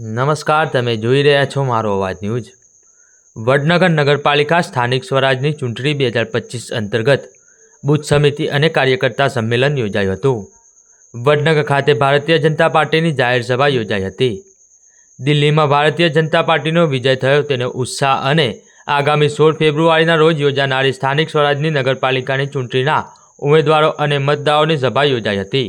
નમસ્કાર, તમે જોઈ રહ્યા છો મારો અવાજ ન્યૂઝ. વડનગર નગરપાલિકા સ્થાનિક સ્વરાજની ચૂંટણી બે હજાર પચીસ અંતર્ગત બુથ સમિતિ અને કાર્યકર્તા સંમેલન યોજાયું હતું. વડનગર ખાતે ભારતીય જનતા પાર્ટીની જાહેર સભા યોજાઈ હતી. દિલ્હીમાં ભારતીય જનતા પાર્ટીનો વિજય થયો, તેનો ઉત્સાહ અને આગામી સોળ ફેબ્રુઆરીના રોજ યોજાનારી સ્થાનિક સ્વરાજની નગરપાલિકાની ચૂંટણીના ઉમેદવારો અને મતદારોની સભા યોજાઈ હતી.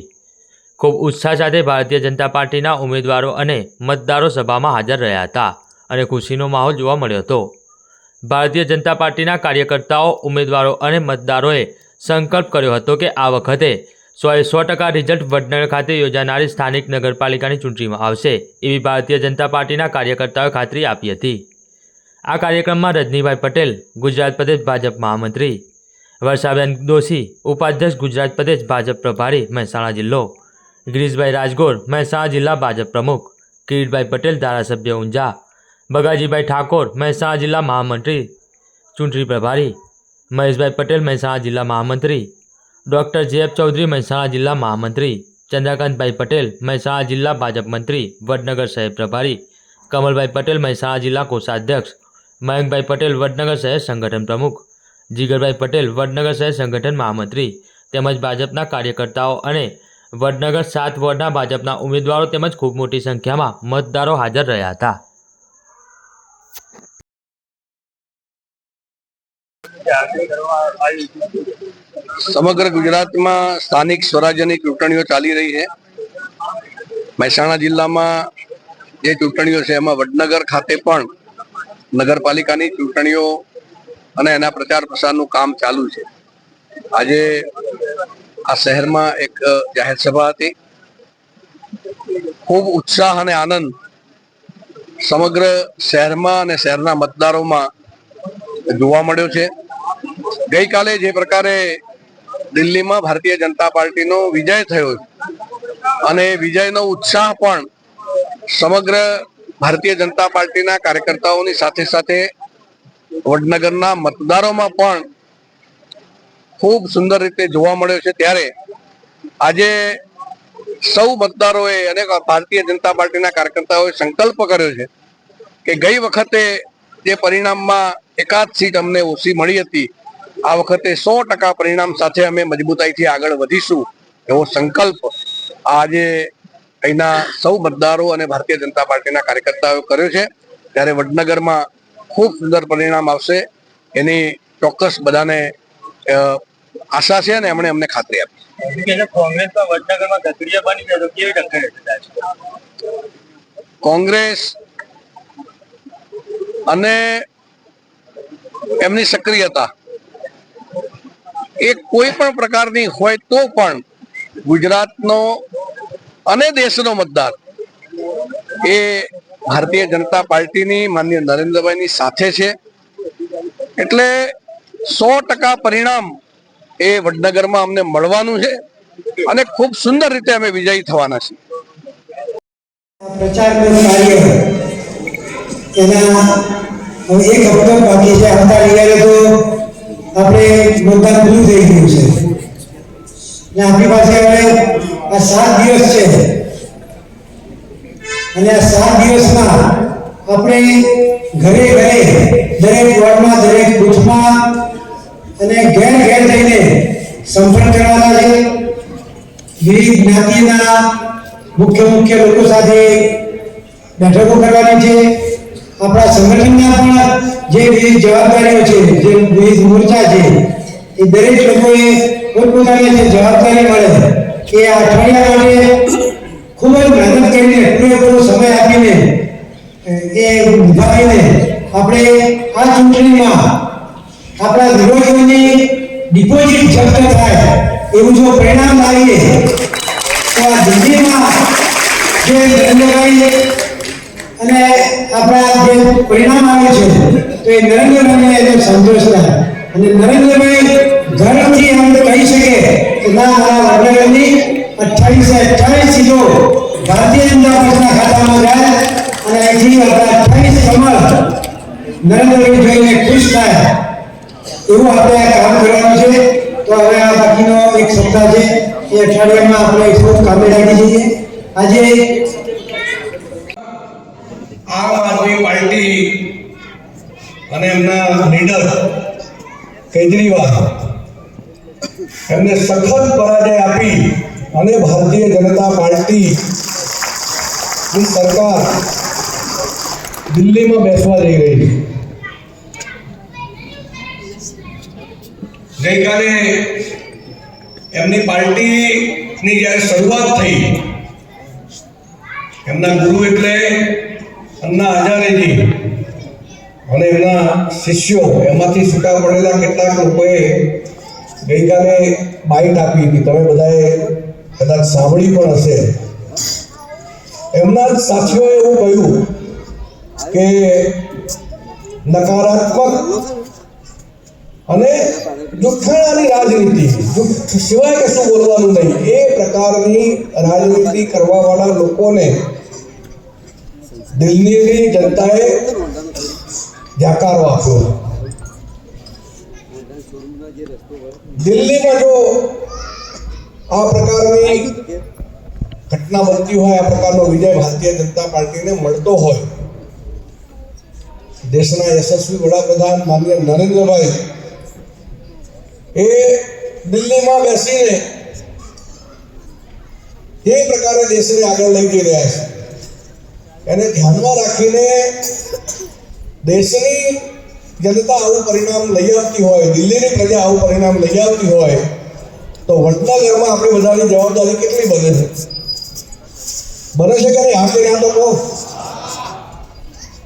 ખૂબ ઉત્સાહ સાથે ભારતીય જનતા પાર્ટીના ઉમેદવારો અને મતદારો સભામાં હાજર રહ્યા હતા અને ખુશીનો માહોલ જોવા મળ્યો હતો. ભારતીય જનતા પાર્ટીના કાર્યકર્તાઓ, ઉમેદવારો અને મતદારોએ સંકલ્પ કર્યો હતો કે આ વખતે સોએ સો ટકા રિઝલ્ટ વડનગર ખાતે યોજાનારી સ્થાનિક નગરપાલિકાની ચૂંટણીમાં આવશે એવી ભારતીય જનતા પાર્ટીના કાર્યકર્તાઓએ ખાતરી આપી હતી. આ કાર્યક્રમમાં રજનીભાઈ પટેલ, ગુજરાત પ્રદેશ ભાજપ મહામંત્રી, વર્ષાબેન દોશી, ઉપાધ્યક્ષ ગુજરાત પ્રદેશ ભાજપ પ્રભારી, મહેસાણા જિલ્લો ગિરીશભાઈ રાજગોર મહેસાણા જિલ્લા ભાજપ પ્રમુખ કિરીટભાઈ પટેલ ધારાસભ્ય ઊંઝા બગાજીભાઈ ઠાકોર મહેસાણા જિલ્લા મહામંત્રી ચૂંટણી પ્રભારી મહેશભાઈ પટેલ મહેસાણા જિલ્લા મહામંત્રી ડૉક્ટર જે એફ ચૌધરી મહેસાણા જિલ્લા મહામંત્રી ચંદ્રકાંતભાઈ પટેલ મહેસાણા જિલ્લા ભાજપ મંત્રી વડનગર શહેર પ્રભારી કમલભાઈ પટેલ મહેસાણા જિલ્લા કોષાધ્યક્ષ મયંકભાઈ પટેલ વડનગર શહેર સંગઠન પ્રમુખ જીગરભાઈ પટેલ વડનગર શહેર સંગઠન મહામંત્રી તેમજ ભાજપના કાર્યકર્તાઓ અને વડનગર સાત વોર્ડના ભાજપના ઉમેદવારો તેમજ ખૂબ મોટી સંખ્યામાં મતદારો હાજર રહ્યા હતા. સમગ્ર ગુજરાતમાં સ્થાનિક સ્વરાજ્યની ચૂંટણીઓ ચાલી રહી છે. મહેસાણા જિલ્લામાં જે ચૂંટણીઓ છે, એમાં વડનગર ખાતે પણ નગરપાલિકાની ચૂંટણીઓ અને એના પ્રચાર પ્રસારનું કામ ચાલુ છે. આજે આ શહેરમાં એક જાહેર સભા હતી. ખૂબ ઉત્સાહ અને આનંદ સમગ્ર શહેરમાં અને શહેરના મતદારોમાં જોવા મળ્યો છે. ગઈકાલે જે પ્રકારે દિલ્હીમાં ભારતીય જનતા પાર્ટીનો વિજય થયો અને વિજયનો ઉત્સાહ પણ સમગ્ર ભારતીય જનતા પાર્ટીના કાર્યકર્તાઓની સાથે સાથે વડનગરના મતદારોમાં પણ ખૂબ સુંદર રીતે જોવા મળ્યો છે. ત્યારે આજે સૌ મતદારોએ અને ભારતીય જનતા પાર્ટીના કાર્યકર્તાઓએ સંકલ્પ કર્યો છે કે ગઈ વખતે જે પરિણામમાં એકાદ સીટ અમને ઓછી મળી હતી, આ વખતે સો ટકા પરિણામ સાથે અમે મજબૂતાઈથી આગળ વધીશું એવો સંકલ્પ આજે અહીંના સૌ મતદારો અને ભારતીય જનતા પાર્ટીના કાર્યકર્તાઓએ કર્યો છે. ત્યારે વડનગરમાં ખૂબ સુંદર પરિણામ આવશે. એની ચોક્કસ બધાને આશા છે અને એમણે અમને ખાતરી આપી. કોંગ્રેસ અને એમની સક્રિયતા એ કોઈ પણ પ્રકારની હોય તો પણ ગુજરાતનો અને દેશનો મતદાર એ ભારતીય જનતા પાર્ટીની માન્ય નરેન્દ્રભાઈની સાથે છે. એટલે સો ટકા પરિણામ એ વડનગરમાં અમને મળવાનું છે અને ખૂબ સુંદર રીતે અમે વિજયી થવાના છીએ. છે આપણે મતદાન પૂરું થઈ ગયું છે. ને આપણી પાસે હવે આ સાત દિવસ છે. અને આ સાત દિવસમાં આપણે ઘરે ઘરે દરેક વોર્ડમાં, દરેક બૂથમાં અને ઘેર ઘેર જઈને સંપર્ક કરવાના છે. વિવિધ જ્ઞાતિના મુખ્ય મુખ્ય લોકો સાથે બેઠકો કરવાની છે. આપણા સંગઠનના પણ જે વિવિધ જવાબદારીઓ છે, જે વિવિધ મોરચા છે, એ દરેક લોકોએ પોતપોતાની જે જવાબદારી મળે, એ આ અઠવાડિયા માટે ખૂબ જ મહેનત કરીને, પૂરેપૂરો સમય આપીને, એ નિભાવીને આપણે આ ચૂંટણીમાં આપણા વિરોધીઓની ડિપોઝિટ જપ્ત થાય એવું જો પરિણામ લાવીએ તો આ દિલ્હીમાં જે નરેન્દ્રભાઈ અને આપણા જે પરિણામ આવે છે, તો એ નરેન્દ્રભાઈને એને સંતોષ થાય. અને નરેન્દ્રભાઈ ઘરથી એમ કહી શકે કે ના મારા વડનગરની અઠ્ઠાવીસે અઠ્ઠાવીસ સીટો ભારતીય જનતા પક્ષના ખાતામાં જાય અને અહીંથી આપણા અઠ્ઠાવીસ કમળ નરેન્દ્રભાઈ જોઈને ખુશ થાય. એવું આપણે કામ કરવાનું છે, તો હવે આ બાકીનો એક સપ્તાહ છે, એ અઠવાડિયામાં આપણે એટલું કામે લાગી જઈએ. આજે આમ આદમી પાર્ટી અને એમના લીડર કેજરીવાલ એમને સખત પરાજય આપી અને ભારતીય જનતા પાર્ટી સરકાર દિલ્હીમાં બેસવા જઈ રહી છે. ગઈકાલે એમની પાર્ટીની જ્યારે શરૂઆત થઈ, એમના ગુરુ એટલે અન્ના હજારેજી અને એમના શિષ્યો, એમાંથી છૂટા પડેલા કેટલાક લોકોએ ગઈકાલે બાઇટ આપી હતી. તમે બધાએ કદાચ સાંભળી પણ હશે. એમના જ સાથીઓએ એવું કહ્યું કે નકારાત્મક અને જુઠ્ઠાણાની રાજનીતિ જુઠ્ઠ સિવાય કશું બોલવાનું નહીં એ પ્રકારની રાજનીતિ કરવાવાળા લોકોને દિલ્હીની જનતાએ જાકારો આપ્યો દિલ્હીમાં જો આ પ્રકારની ઘટના બનતી હોય આ પ્રકારનો વિજય ભારતીય જનતા પાર્ટીને મળતો હોય દેશના યશસ્વી વડાપ્રધાન માનનીય નરેન્દ્રભાઈ એ દિલ્હીમાં બેસીને જે પ્રકારે દેશને આગળ લઈ જઈ રહ્યા છે. એને ધ્યાનમાં રાખીને દેશની જનતા આવું પરિણામ લઈ આવતી હોય, દિલ્હીની પ્રજા આવું પરિણામ લઈ આવતી હોય, તો વડનગરમાં આપણી બધાની જવાબદારી કેટલી બને છે? બને છે કે નહીં? ના તો કહો.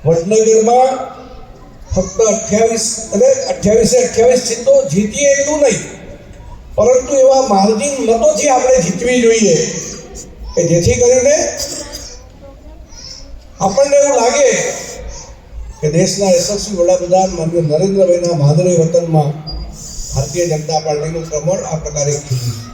વડનગરમાં ફક્ત અઠ્યાવીસ અને અઠ્યાવીસે અઠ્યાવીસ સીટો જીતીએ એટલું નહીં. પરંતુ એવા માર્જિન મતોથી આપણે જીતવી જોઈએ, કે જેથી કરીને આપણને એવું લાગે કે દેશના યશસ્વી વડાપ્રધાન માન્ય નરેન્દ્રભાઈના માદરે વતનમાં ભારતીય જનતા પાર્ટીનું પ્રમાણ આ પ્રકારે ખીલ્યું